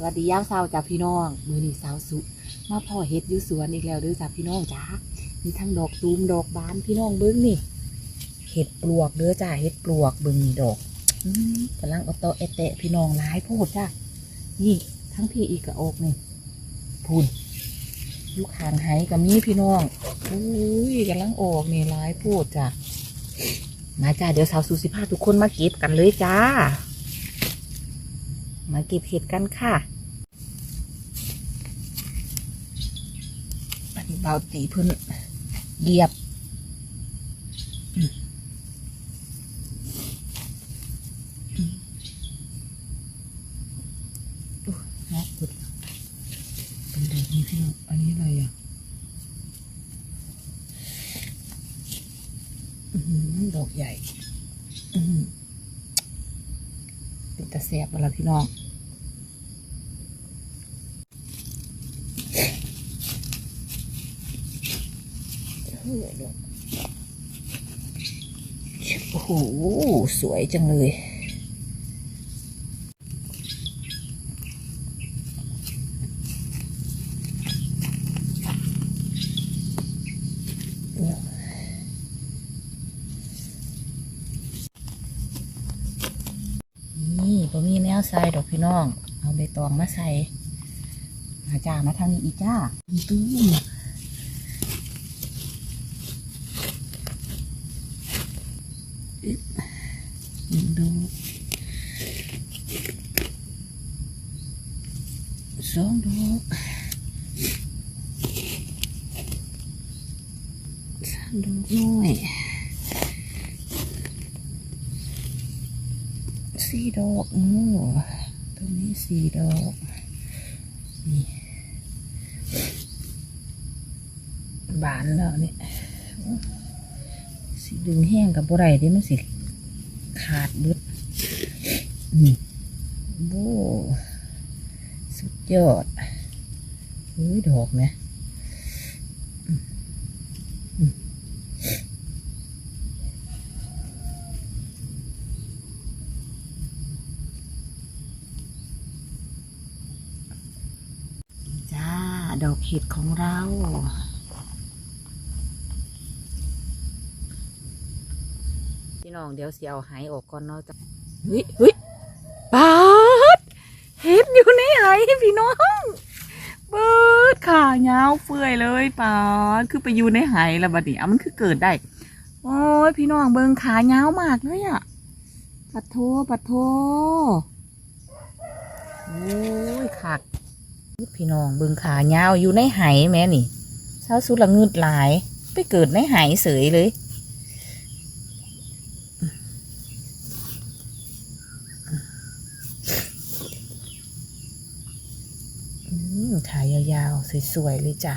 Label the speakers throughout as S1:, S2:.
S1: สวัสดียามเช้าจ้าพี่น้อง มือนี้สาวสุ มาพ่อเฮ็ดอยู่สวนอีกแล้วด้อจ้าพี่น้องจ้ามีทั้งดอกตูมดอกบานพี่น้องเบิ้งนี่เห็ดปลวกเด้อจ้าเห็ดปลวกเบิ้งนี่ดอกกำลังเอาโตเอเตะพี่น้องหลายโพดจ้านี่ทั้งพี่อีกกระอกนี่พูนลูกหางไหกับมีพี่น้องอุ้ยกำลังออกนี่หลายโพดจ้ามาจ้าเดี๋ยวสาวสุสิพาทุกคนมาเก็บกันเลยจ้า มาเก็บเห็ดกันค่ะอันนี้เบาตีพิ่นเหยียบอู้หักหุดเป็นไรนี่พี่น้องอันนี้อะไรอะอื้อหือดอกใหญ่ อือเป็น ตะแสบอะไรพี่น้องโอ้โห สวยจังเลย นี่ผมมีแนวใส่ดอก พี่น้อง เอาใบตองมาใส่มาจ้ามาทางนี้อีจ้าตุ้หนึ่งดอกสองดอกสามดอกน้อยสี่ดอกโอ้ สี่ดอกนี่บานแล้วเนี่ยสีดึงแห้งกับบ่ไรเด้มันสิขาดบึดนี่โบสุดยอดเฮ้ยดอกนะอืมอืมจ้า ดอกเห็ดของเราพี่น้องเดี๋ยวเสียวหายออกก่อนเนาะจ้ะเฮ้ยเฮ้ยปาดเห็ดอยู่ในไหายพี่น้องเบิดขาเงาเฟื่อยเลยปาดคือไปอยู่ในไหายแล้วบัดนี้อะมันคือเกิดได้โอ้ยพี่น้องเบิงขาเงามากเลยอะปัดโทปัดโทโอ้ยขาด พี่น้องเบิงขาเงาวอยู่ในไหายแม่นี่เช้าสุดละงืดหลาย ไปเกิดในไหายเสยเลยขายาวๆ สวยๆ เลยจ้ะ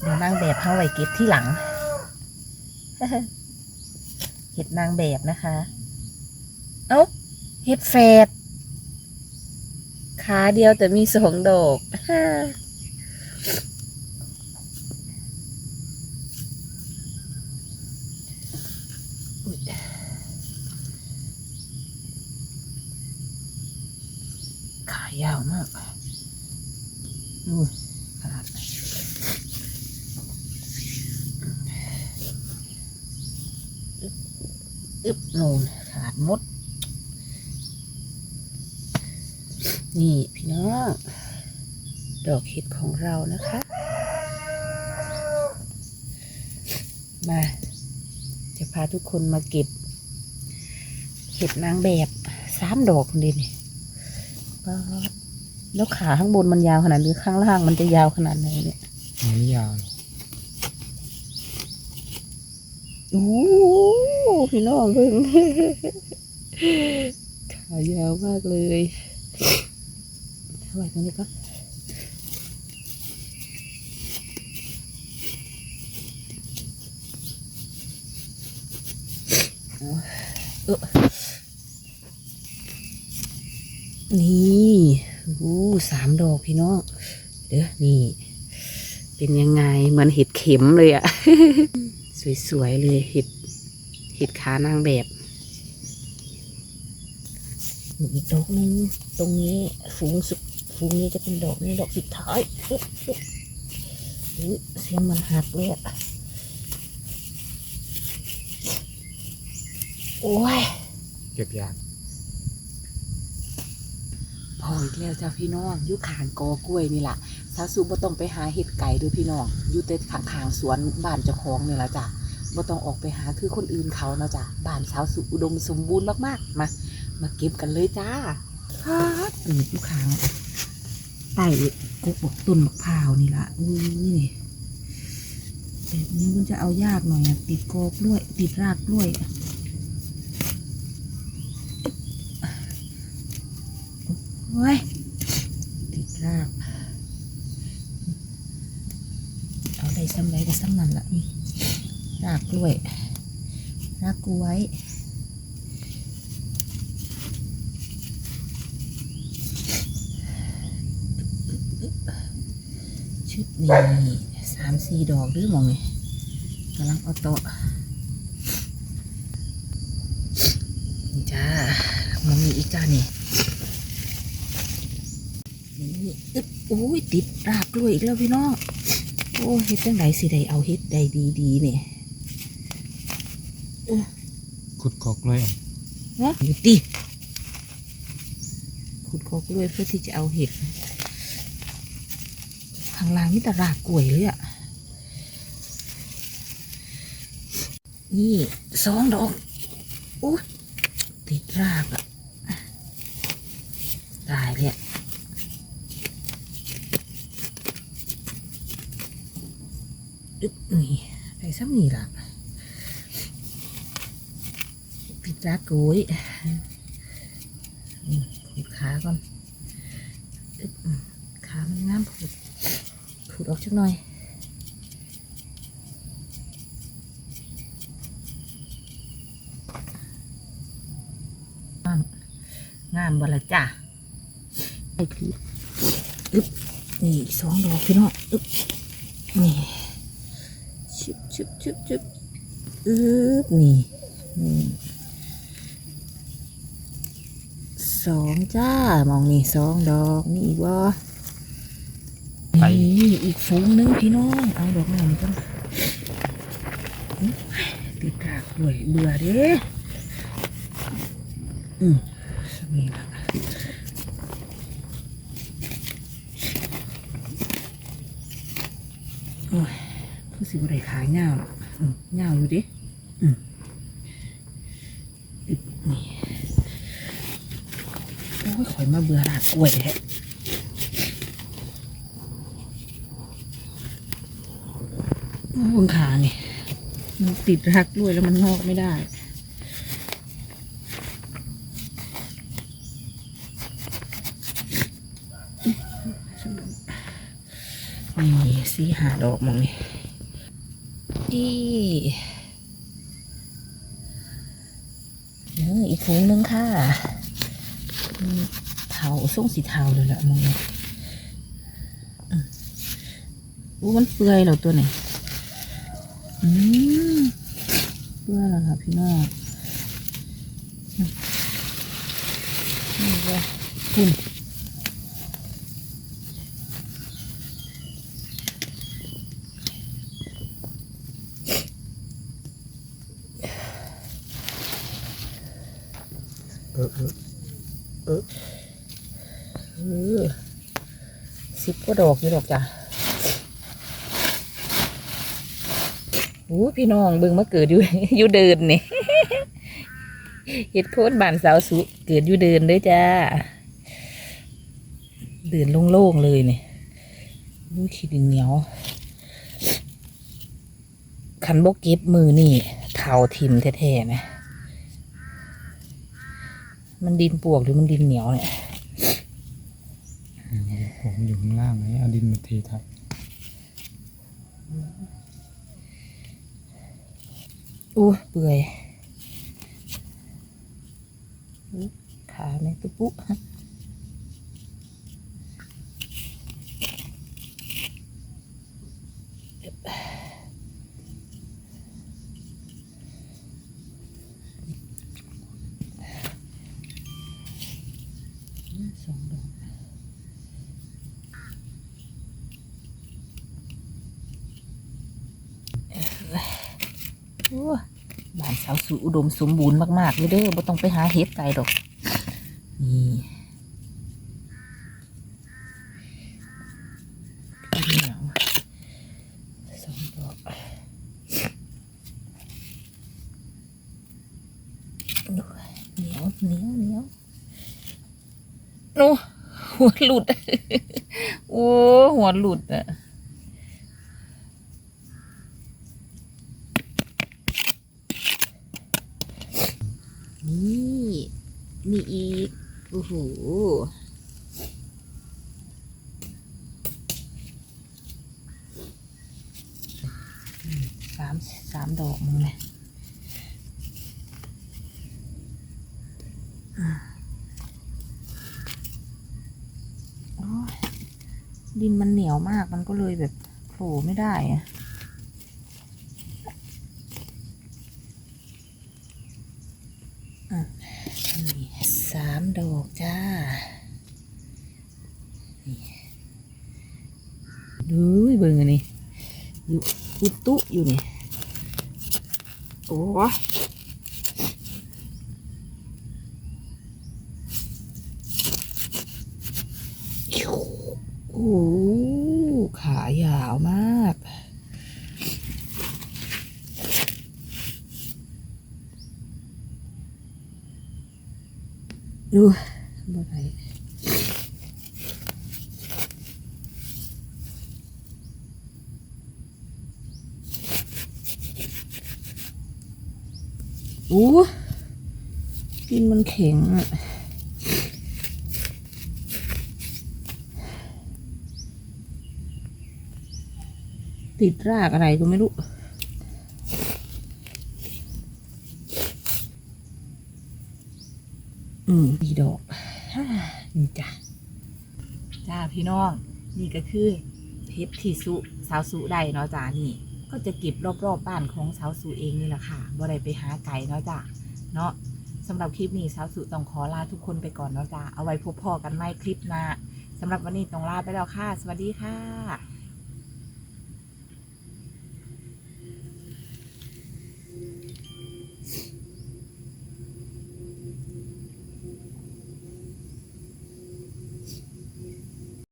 S1: เดี๋ยวนางแบบเข้าไว้เก็บที่หลัง ห็ดนางแบบนะคะ เอ้าเห็ดแฝดขาเดียวแต่มีสองดอกขายาวมากดูขาดอึ๊บ อึบนูนขาดมด นี่พี่น้องดอกเห็ดของเรานะคะ มา จะพาทุกคนมาเก็บ เห็ดนางแบบสามดอกคนเดียวนี่แล้วขาข้างบนมันยาวขนาดหรือข้างล่างมันจะยาวขนาดไหนเนี่ย
S2: ไม่ยาว
S1: โอ้ โหพี่น้องเพิ่งขายาวมากเลยเอาไว้ตรงนี้ก็เออนี่โอ้สามดอกพี่น้อง เด้อนี่ เป็นยังไง เหมือนเห็ดเข็มเลยอะ สวยๆเลยเห็ดเห็ดห็ดขานางแบบมีอีกดอกหนึงตรงนี้ฟูงสุดฟูงนี้จะเป็นดอกนี้ดอกสุดท้ายอุ๊ยอุ๊ยอุ๊ยเสียงมันหักเลยอะโอ้ย
S2: เก็บยาก
S1: พออีกแล้วจ้าพี่น้องอยู่ข้างกอกล้วยนี่ล่ะ สาวสุบ่ต้องไปหาเห็ดไก่ด้วยพี่น้องอยู่แต่ข้างๆสวนบ้านเจ้าของนี่ล่ะจ้ะบ่ต้องออกไปหาคือคนอื่นเขาเนาะจ้ะบ้านสาวสุอุดมสมบูรณ์มากๆมามาเก็บกันเลยจ้าฮัดอืออยู่ข้างใต้กกบอกต้นมะพร้าวนี่ล่ะอุ้ยแบบนี้มันจะเอายากหน่อยอติดกอกล้วย ติดรากล้วยอะโอ้ย ติดราก เอาได้ซ้ำไรก็ซ้ำนั่นละนี่ รวยรากกล้วยชุดนี้สามสี่ดอกหรือมองไงกำลังเอาโต๊ะจ้ามองนี่อีกจ้านี่นี่อึ๊บโอ้ยติดรากกล้วยอีกแล้วพี่น้อง โอ้เฮ็ดจังไดสิได้เอาเฮ็ดได้ดีๆเนี่ย
S2: ขุดกอกเลยอะ
S1: ฮะอยู่ติขุดคอกล้วยเพื่อที่จะเอาเห็ดข้างล่างนี่แต่รากกล้วยเลยอะนี่สองดอกโอ้ยติดรากอะตายเลยอะอึ๊บนี่ไอ้ซ้ำนี่ล่ะ ติดรากกล้ยนี่ขูดขาก่อนขามันงามผุดขูดออกจักหน่อยงามงามบละจ้ะไอ้พี่อึ๊บนี่สองดอกพี่น้องอึ๊บนี่ชุบชุบชุบชุบอึ๊บนี่นี่ สองจ้ามองนี่สองดอกนี่อีกบ่นี่อีกฝูงหนึงพี่น้อง เอาดอกน้ำกันอุ๊ยติดกากด้วยเบื่อเด้อืมนี่ละโอ้ยผู้สิบไรขายเงาหรอกอืมเงาอยู่ดิอืมอึ๊บนี่โอ้ ยข่อยมาเบื่อรากกล้วยแท้วงขานี่ มันติดรักด้วยแล้วมันงอกไม่ได้นี่สีหาดอกมองนี่ดีเอออีกถุงนึงค่ะ เทาส่งสีเทาเลยแหละมองนี่อืมอู้มันเปื่อยแล้วตัวไหนอืมเปื่ออะไรค่ะพี่น้องนี่ก็คุณเออเออเออเออสิบ ก็ดอกอยู่ดอกจ้ะโอ้พี่น้องเบิ่งมาเกิดอยู่อยู่เดินนี่เฮ็ดโคตรบานสาวสุเกิดอยู่เดินเด้อจ้า เดินโล่งๆเลยนี่ดูขี้ดินเหนียวคันบกเก็บมือนี่เท่าทิมแท้ๆนะ มันดินปวกหรือมันดินเหนียวเนี่ย
S2: อยู่ข้างล่างนี้เอาดินมาเททับ
S1: อู้เปื่อยขาในตุ๊ปุสองดอกาสุอุดมสมบูรณ์มากๆเลยเด้อบ่ต้องไปหาเห็ดไกลดอก นี่เหนียวเหนียวเหนียวหนียวโอ้หัวหลุด โอ้ หัวหลุดอะ นี่มีอีก โอ้โหสามสามดอกมึงเลยดินมันเหนียวมากมันก็เลยแบบโผล่ไม่ได้อะอามดอกจ้า ดูเบิ่งอันนี้อยู่อุตุอยู่นี่ โอ้โอ้ขายาวมาก ดูบ่ได้โอ้กินมันแข็งอะติดรากอะไรก็ไม่รู้ อืม ดอกนี่จ้ะจ้าพี่น้อง นี่ก็คือเพชรที่สุสาวสุได้เนาะจ้านี่ ก็จะเก็บรอบๆบบ้านของสาวสุเองนี่แหละค่ะบ่ได้ไปหาไก่เนาะจ้าเนาะสำหรับคลิปนี้สาวสุต้องขอลาทุกคนไปก่อนเนาะจ้าเอาไว้พบพอกันไม่คลิปหน้าสำหรับวันนี้ต้องลาไปแล้วค่ะ สวัสดีค่ะ